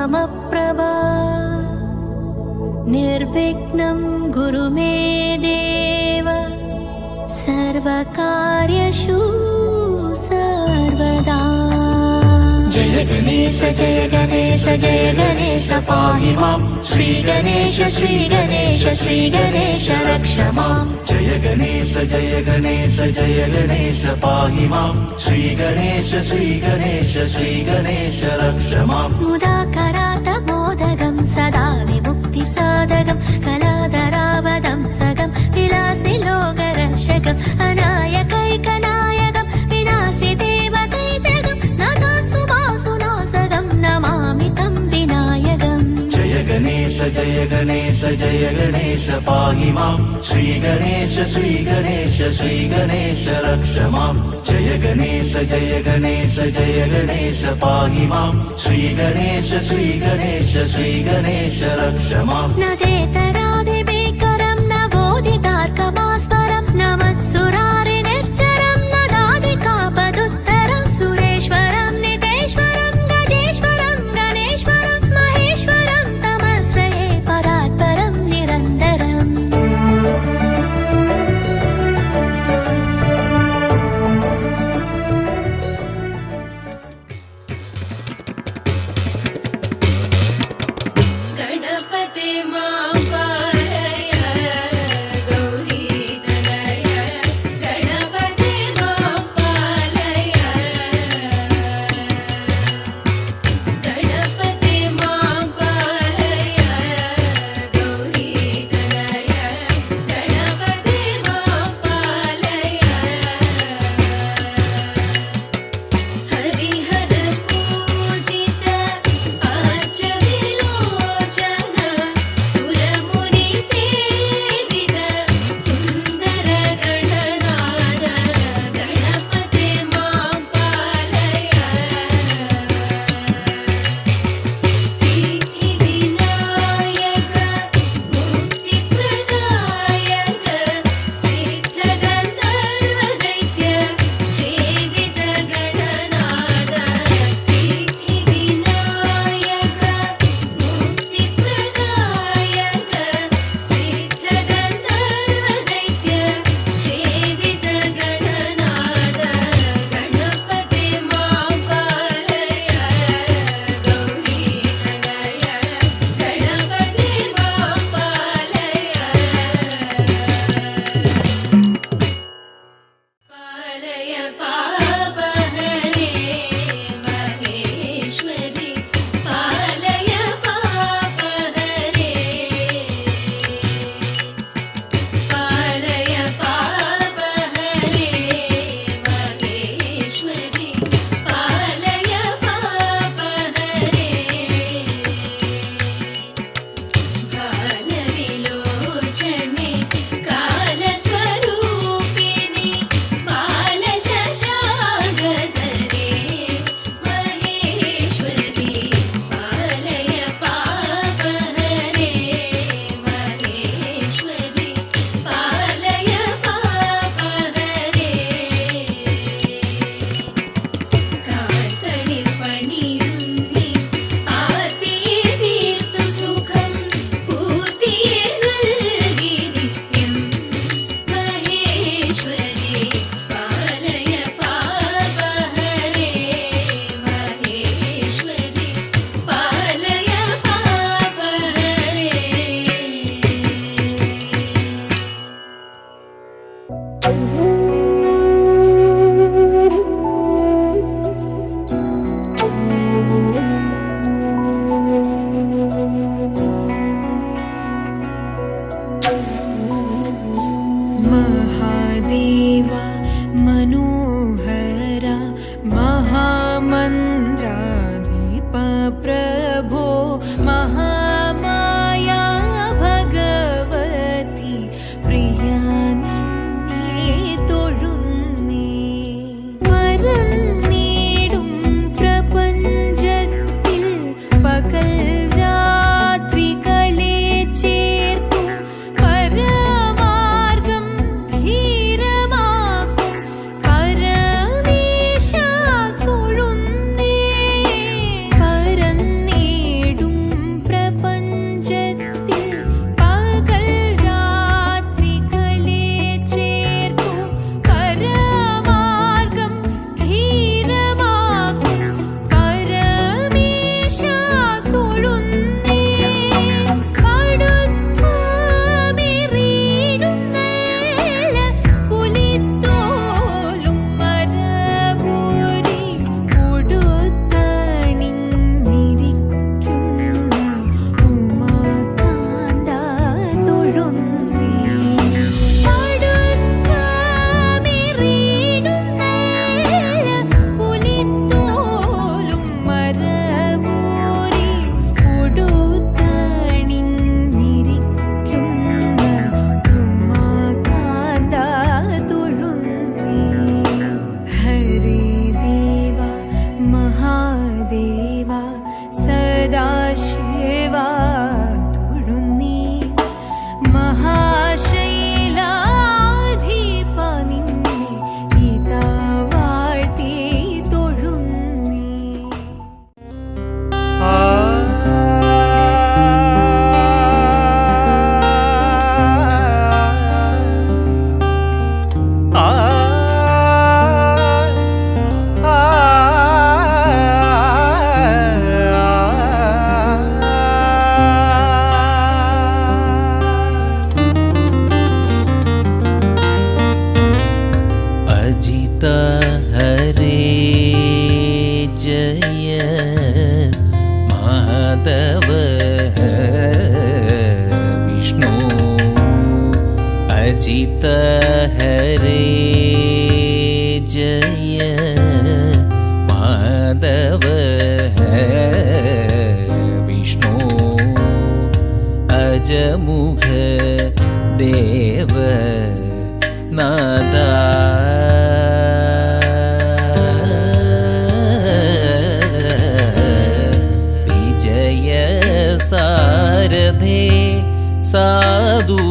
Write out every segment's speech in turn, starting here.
समप्रभा निर्विघ्नं गुरु मे देव सर्वकार्यषु सर्वदा जय गणेश जय गणेश जय गणेश पाहि माम् श्रीगणेश श्रीगणेश श्रीगणेश रक्ष माम् जय गणेश जय गणेश जय गणेश पाहि माम् श्रीगणेश श्रीगणेश श्रीगणेश रक्ष माम् 빨간 जय गणेश जय गणेश पाहि माम् श्रीगणेश श्रीगणेश श्रीगणेश रक्ष माम् जय गणेश जय गणेश जय गणेश पाहि माम् श्रीगणेश श्रीगणेश श्रीगणेश रक्ष माम् न चेतरादिभीकरं महादेव मनो നിജമുഖ ദേവ നാദ വിജയ സാരഥേ സാധു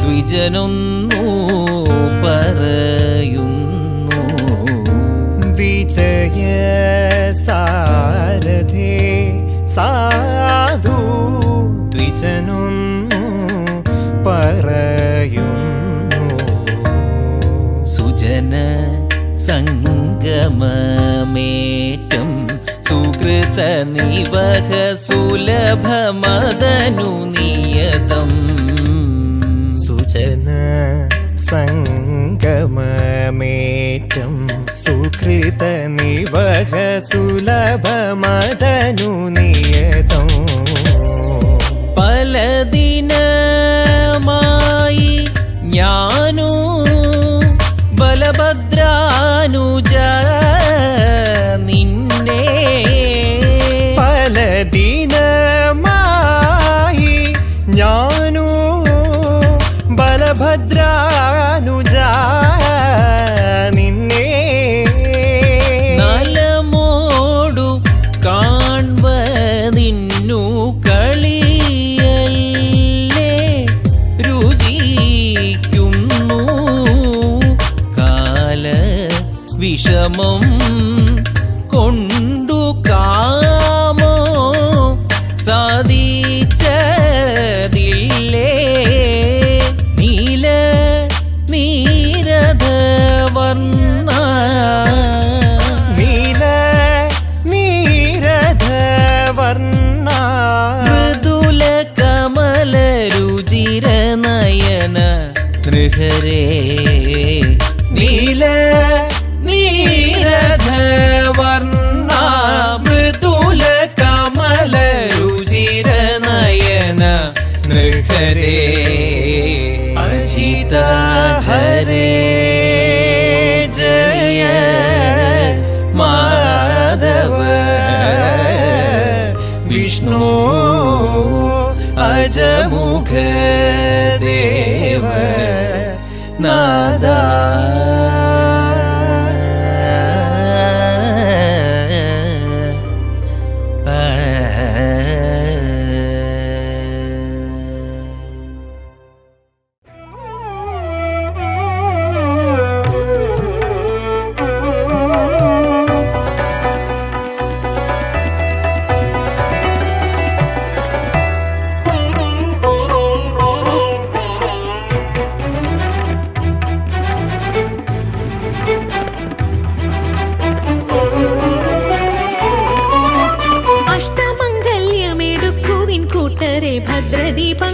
ദ്വിജനൊന്ന് സംഗമേറ്റം സുഹൃത നിവഹ സുലഭ മദനു നിയതം. സുജന സംഗമേറ്റം സുഹൃത നിവഹ സുലഭ മദനു നിയതം. പലതീ you சங்கமம் हरे अजित हरे जय माधव विष्णु अजमुख देव नादा భద్రదీప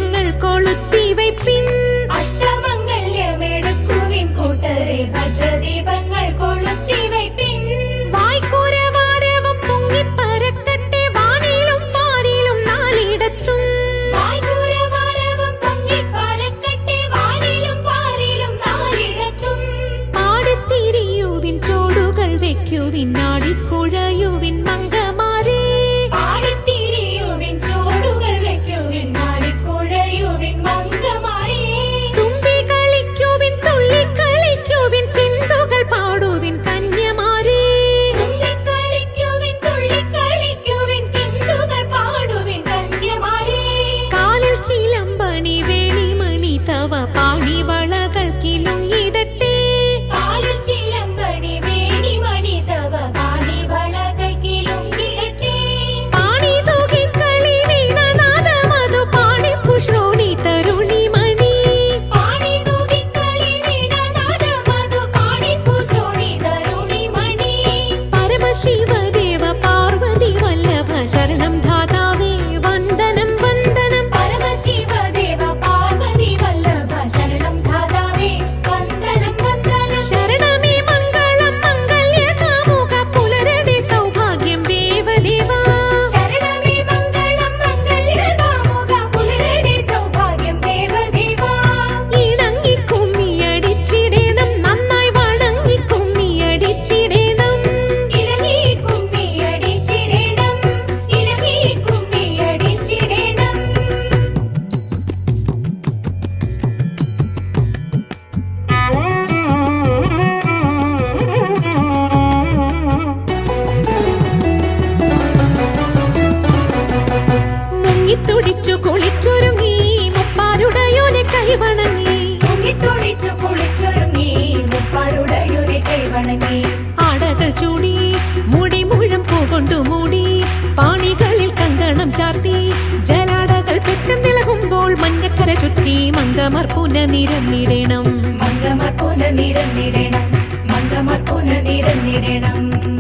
മങ്കമർ പുനനിരന്നിടണം. മംഗമർ പുനനിരന്നിടണം. മംഗമർ പുനനിരന്നിടണം. പങ്കജാക്ഷി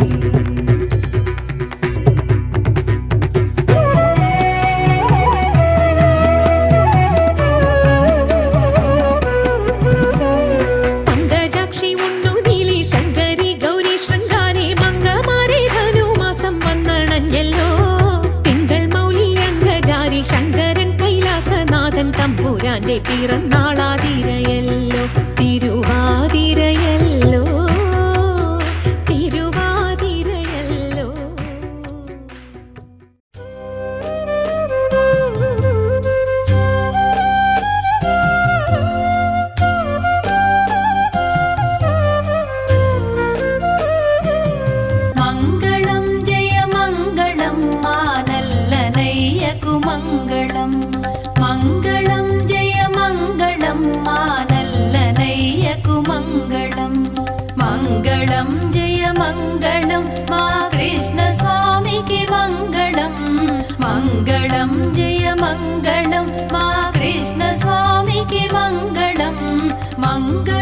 nunca